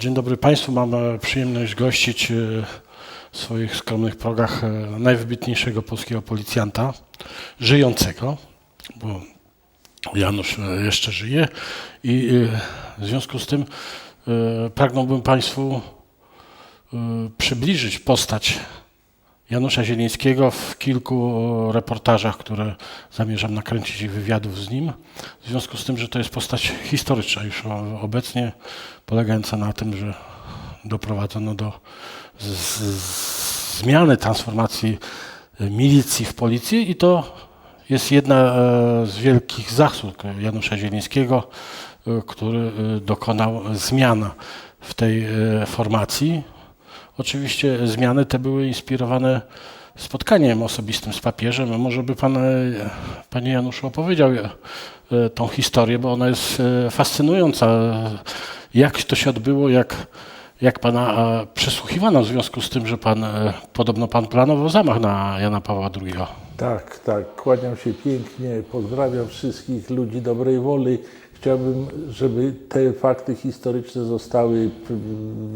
Dzień dobry Państwu. Mam e, przyjemność gościć e, w swoich skromnych progach e, najwybitniejszego polskiego policjanta, żyjącego, bo Janusz jeszcze żyje i w związku z tym pragnąłbym Państwu przybliżyć postać Janusza Zielińskiego w kilku reportażach, które zamierzam nakręcić i wywiadów z nim. W związku z tym, że to jest postać historyczna już obecnie, polegająca na tym, że doprowadzono do z, z, zmiany, transformacji e, milicji w policję i to jest jedna e, z wielkich zasług Janusza Zielińskiego, e, który e, dokonał zmian w tej e, formacji. Oczywiście zmiany te były inspirowane spotkaniem osobistym z papieżem. Może by pan, e, panie Januszu, opowiedział e, tą historię, bo ona jest e, fascynująca. Jak to się odbyło, jak, jak pana przesłuchiwano w związku z tym, że pan, podobno pan planował zamach na Jana Pawła II. Tak, tak. Kłaniam się pięknie. Pozdrawiam wszystkich ludzi dobrej woli. Chciałbym, żeby te fakty historyczne zostały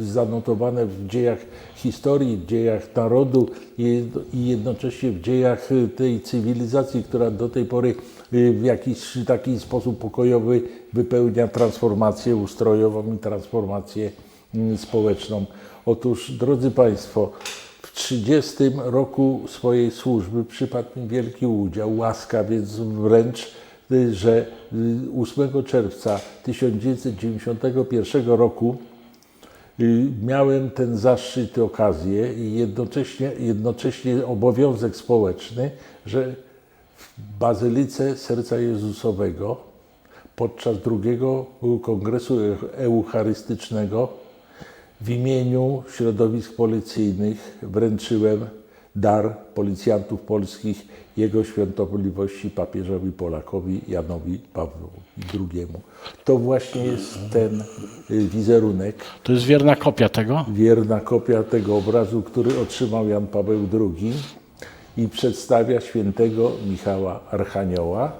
zanotowane w dziejach historii, w dziejach narodu i jednocześnie w dziejach tej cywilizacji, która do tej pory y, w jakiś taki sposób pokojowy wypełnia transformację ustrojową i transformację mm, społeczną. Otóż, drodzy Państwo, w 30 roku swojej służby przypadł mi wielki udział, łaskawiec wręcz, y, że y, 8 czerwca 1991 roku y, miałem ten zaszczyt i okazję i jednocześnie, jednocześnie obowiązek społeczny, że w Bazylice Serca Jezusowego podczas drugiego kongresu eucharystycznego w imieniu środowisk policyjnych wręczyłem dar policjantów polskich Jego Świątobliwości papieżowi Polakowi Janowi Pawłowi II. To właśnie jest ten y, wizerunek, To jest wierna kopia tego. wierna kopia tego obrazu, który otrzymał Jan Paweł II i przedstawia świętego Michała Archanioła,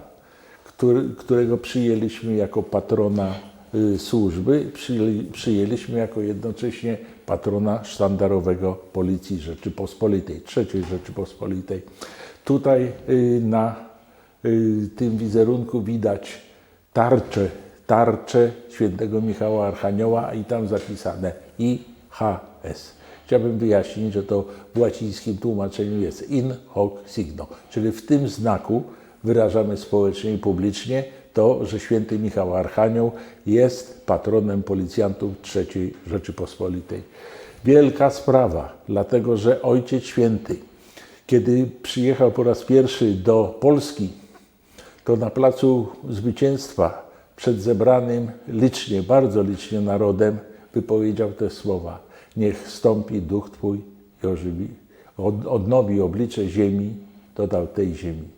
który, którego przyjęliśmy jako patrona y, służby, przyjęli, przyjęliśmy jako jednocześnie patrona sztandarowego Policji Rzeczypospolitej, III Rzeczypospolitej. Tutaj y, na y, tym wizerunku widać tarczę, tarczę świętego Michała Archanioła i tam zapisane IHS. Chciałbym wyjaśnić, że to w łacińskim tłumaczeniu jest in hoc signo, czyli w tym znaku wyrażamy społecznie i publicznie to, że święty Michał Archanioł jest patronem policjantów III Rzeczypospolitej. Wielka sprawa, dlatego że Ojciec Święty, kiedy przyjechał po raz pierwszy do Polski, to na placu zwycięstwa przed zebranym licznie, bardzo licznie narodem wypowiedział te słowa. Niech stąpi duch Twój i ożywi, od, odnowi oblicze ziemi, dodał tej ziemi.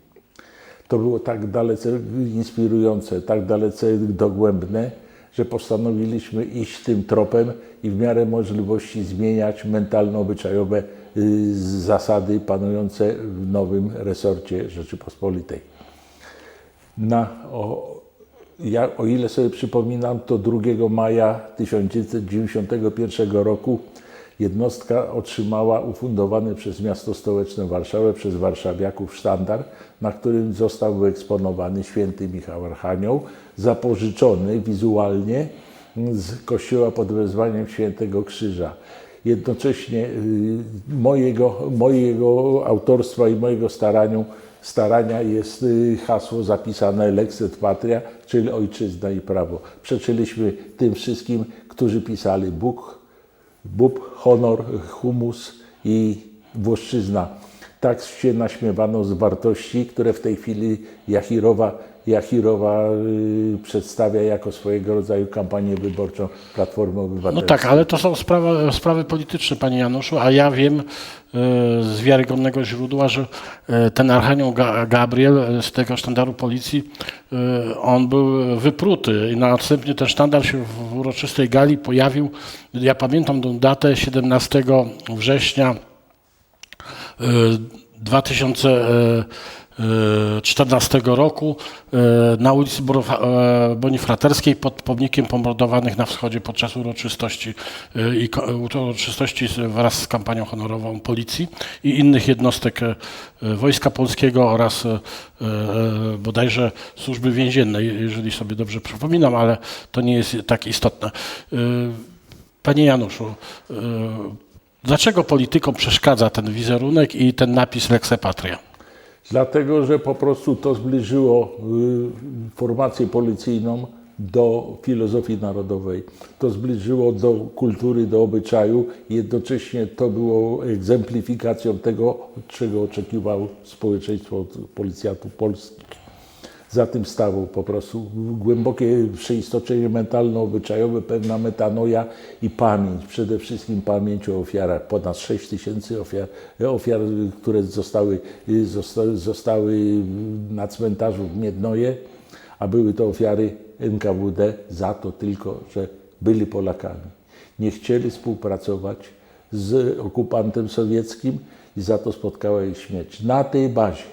To było tak dalece inspirujące, tak dalece dogłębne, że postanowiliśmy iść tym tropem i w miarę możliwości zmieniać mentalno-obyczajowe y, zasady panujące w nowym resorcie Rzeczypospolitej. Na, o, ja, o ile sobie przypominam, to 2 maja 1991 roku jednostka otrzymała ufundowany przez miasto stołeczne Warszawę, przez warszawiaków sztandar, na którym został wyeksponowany święty Michał Archanioł, zapożyczony wizualnie z kościoła pod wezwaniem Świętego Krzyża. Jednocześnie y, mojego, mojego autorstwa i mojego staraniu, starania jest y, hasło zapisane Lex et Patria, czyli ojczyzna i prawo. Przeczyliśmy tym wszystkim, którzy pisali Bóg, Bób, honor, humus i włoszczyzna. Tak się naśmiewano z wartości, które w tej chwili Jachirowa, Jachirowa y, przedstawia jako swojego rodzaju kampanię wyborczą Platformy No Obywatelskiej. tak, ale to są sprawy, sprawy polityczne, panie Januszu, a ja wiem e, z wiarygodnego źródła, że e, ten Archanioł Ga- Gabriel z tego sztandaru policji, on był wypruty i następnie ten sztandar się w uroczystej gali pojawił, ja pamiętam tą datę, 17 września e, 2000, e, 14 roku e, na ulicy e, Bonifraterskiej pod pomnikiem pomordowanych na wschodzie podczas uroczystości e, i uroczystości wraz z kampanią honorową policji i innych jednostek e, e, Wojska Polskiego oraz e, e, bodajże służby więziennej, jeżeli sobie dobrze przypominam, ale to nie jest tak istotne. E, Panie Januszu, e, dlaczego politykom przeszkadza ten wizerunek i ten napis Lexe Patria? Dlatego, że po prostu to zbliżyło y, formację policyjną do filozofii narodowej. To zbliżyło do kultury, do obyczaju. Jednocześnie to było egzemplifikacją tego, czego oczekiwało społeczeństwo od policjantów polskich. Za tym stało po prostu głębokie przeistoczenie mentalno-obyczajowe, pewna metanoja i pamięć, przede wszystkim pamięć o ofiarach. Ponad 6 tysięcy ofiar, ofiar, które zostały, zostały, zostały na cmentarzu w Miednoje, a były to ofiary NKWD za to tylko, że byli Polakami. Nie chcieli współpracować z okupantem sowieckim i za to spotkała ich śmierć. Na tej bazie,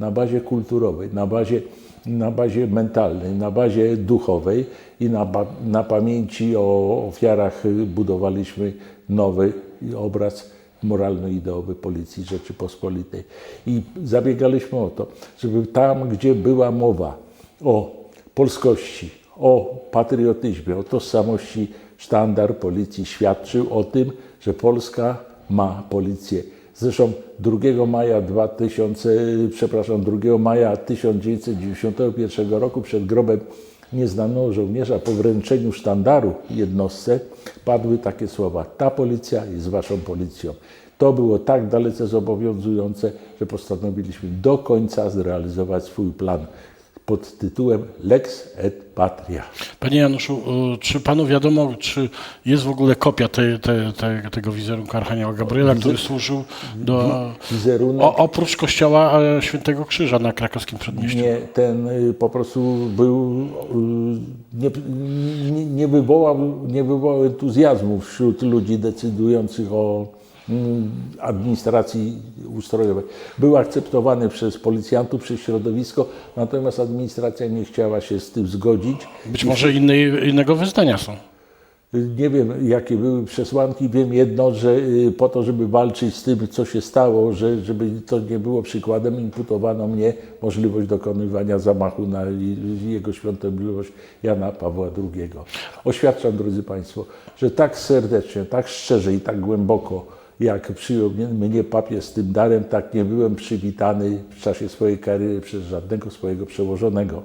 na bazie kulturowej, na bazie, na bazie mentalnej, na bazie duchowej i na, na pamięci o ofiarach y, budowaliśmy nowy obraz moralno-ideowy Policji Rzeczypospolitej. I zabiegaliśmy o to, żeby tam, gdzie była mowa o polskości, o patriotyzmie, o tożsamości, sztandar policji świadczył o tym, że Polska ma policję. Zresztą 2 maja 2000, przepraszam, 2 maja 1991 roku przed grobem nieznanego żołnierza po wręczeniu sztandaru jednostce padły takie słowa: Ta policja jest waszą policją. To było tak dalece zobowiązujące, że postanowiliśmy do końca zrealizować swój plan pod tytułem Lex et Patria. Panie Januszu, y, czy panu wiadomo, czy jest w ogóle kopia tej, tej, tej, tego wizerunku Archanioła Gabriela, który służył do... Wizerunek O, oprócz kościoła e, Świętego Krzyża na krakowskim przedmieściu. nie, ten y, po prostu był, nie, nie, nie, wywołał, nie wywołał entuzjazmu wśród ludzi decydujących o administracji ustrojowej. Był akceptowany przez policjantów, przez środowisko, natomiast administracja nie chciała się z tym zgodzić. Być może innej, innego wyznania są. Nie wiem, jakie były przesłanki. Wiem jedno, że y, po to, żeby walczyć z tym, co się stało, że, żeby to nie było przykładem, imputowano mnie możliwość dokonywania zamachu na jego świątobliwość Jana Pawła II. Oświadczam, drodzy Państwo, że tak serdecznie, tak szczerze i tak głęboko, jak przyjął mnie, papież z tym darem, tak nie byłem przywitany w czasie swojej kariery przez żadnego swojego przełożonego.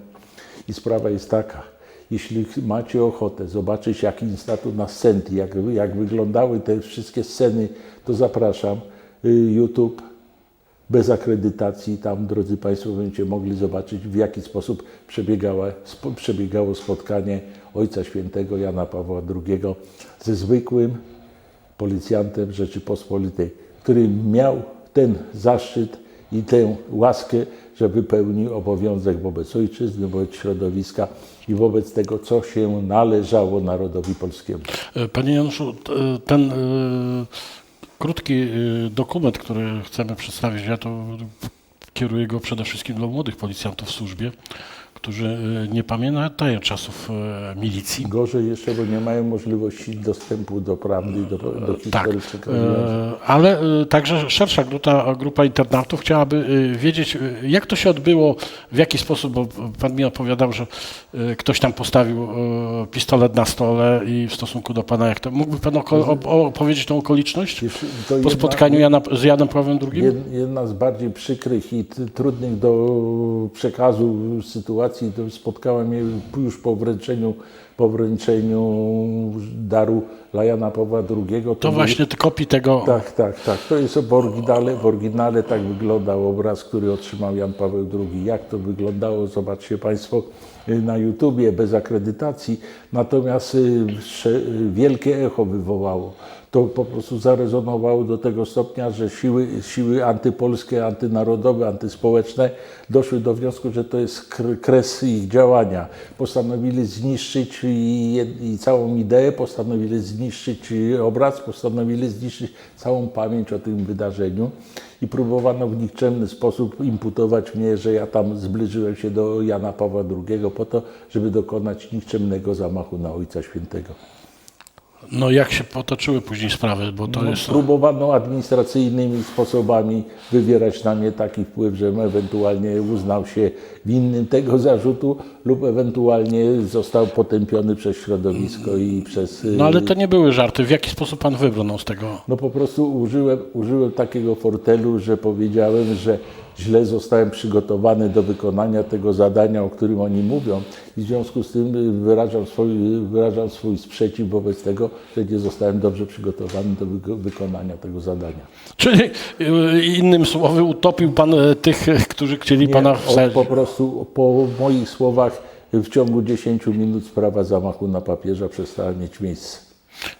I sprawa jest taka, jeśli macie ochotę zobaczyć, jaki statu na scenty, jak, jak wyglądały te wszystkie sceny, to zapraszam. Y, YouTube bez akredytacji. Tam, drodzy Państwo, będziecie mogli zobaczyć, w jaki sposób przebiegało spotkanie Ojca Świętego Jana Pawła II ze zwykłym policjantem Rzeczypospolitej, który miał ten zaszczyt i tę łaskę, że wypełnił obowiązek wobec ojczyzny, wobec środowiska i wobec tego, co się należało narodowi polskiemu. E, Panie Januszu, e, ten e, krótki dokument, który chcemy przedstawić, ja to kieruję go przede wszystkim do młodych policjantów w służbie, którzy e, nie pamiętają czasów e, milicji. Gorzej jeszcze, bo nie mają możliwości dostępu do prawdy, do, do Tak, historii e, ale także szersza grupa, grupa internautów chciałaby wiedzieć, jak to się odbyło, w jaki sposób, bo pan mi opowiadał, że ktoś tam postawił pistolet na stole i w stosunku do pana, jak to, mógłby pan opowiedzieć tą okoliczność po jedna- spotkaniu Jana, z Janem Pawłem II? Jed- Jedna z bardziej przykrych i trudnych do przekazu sytuacji to spotkała mnie już po wręczeniu, po wręczeniu daru dla Jana Pawła II. To był- właśnie te kopii tego, Tak, tak, tak. To jest w oryginale. W oryginale tak wyglądał obraz, który otrzymał Jan Paweł II. Jak to wyglądało, zobaczcie Państwo na YouTubie bez akredytacji. Natomiast y, y, wielkie echo wywołało. To po prostu zarezonowało do tego stopnia, że siły, siły antypolskie, antynarodowe, antyspołeczne doszły do wniosku, że to jest kr- kres ich działania. Postanowili zniszczyć i, i całą ideę, postanowili zniszczyć obraz, postanowili zniszczyć całą pamięć o tym wydarzeniu. I próbowano w nikczemny sposób imputować mnie, że ja tam zbliżyłem się do Jana Pawła II po to, żeby dokonać nikczemnego zamachu na Ojca Świętego. No jak się potoczyły później sprawy, bo to No, jest... próbowano administracyjnymi sposobami wywierać na mnie taki wpływ, żebym ewentualnie uznał się winnym tego zarzutu lub ewentualnie został potępiony przez środowisko i przez... No ale to nie były żarty. W jaki sposób pan wybrnął z tego? No po prostu użyłem, użyłem takiego fortelu, że powiedziałem, że źle zostałem przygotowany do wykonania tego zadania, o którym oni mówią i w związku z tym y, wyrażam swój, wyrażam swój sprzeciw wobec tego, że nie zostałem dobrze przygotowany do wyko- wykonania tego zadania. Czyli y, innym słowy utopił pan y, tych, y, którzy chcieli Nie, pana wsadzić. po prostu po moich słowach w ciągu 10 minut sprawa zamachu na papieża przestała mieć miejsce.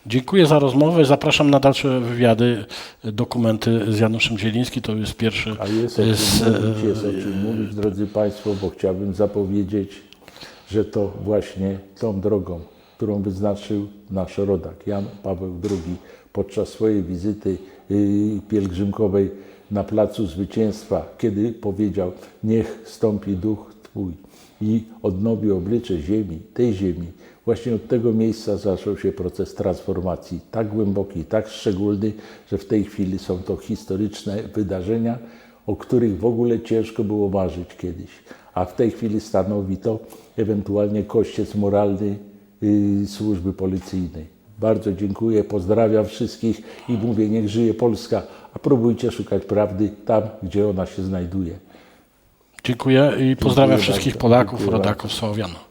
Dziękuję za rozmowę. Zapraszam na dalsze wywiady, dokumenty z Januszem Zielińskim. To jest pierwszy A jest o z, czym mówić, jest o czym mówić, drodzy Państwo, bo chciałbym zapowiedzieć, że to właśnie tą drogą, którą wyznaczył nasz rodak Jan Paweł II podczas swojej wizyty y, pielgrzymkowej na Placu Zwycięstwa, kiedy powiedział, niech stąpi duch Twój i odnowi oblicze ziemi, tej ziemi. Właśnie od tego miejsca zaczął się proces transformacji, tak głęboki, tak szczególny, że w tej chwili są to historyczne wydarzenia, o których w ogóle ciężko było marzyć kiedyś. A w tej chwili stanowi to ewentualnie kościec moralny y, służby policyjnej. Bardzo dziękuję, pozdrawiam wszystkich i mówię, niech żyje Polska, a próbujcie szukać prawdy tam, gdzie ona się znajduje. Dziękuję i pozdrawiam Dziękuję wszystkich bardzo. Polaków, Dziękuję rodaków, Słowian.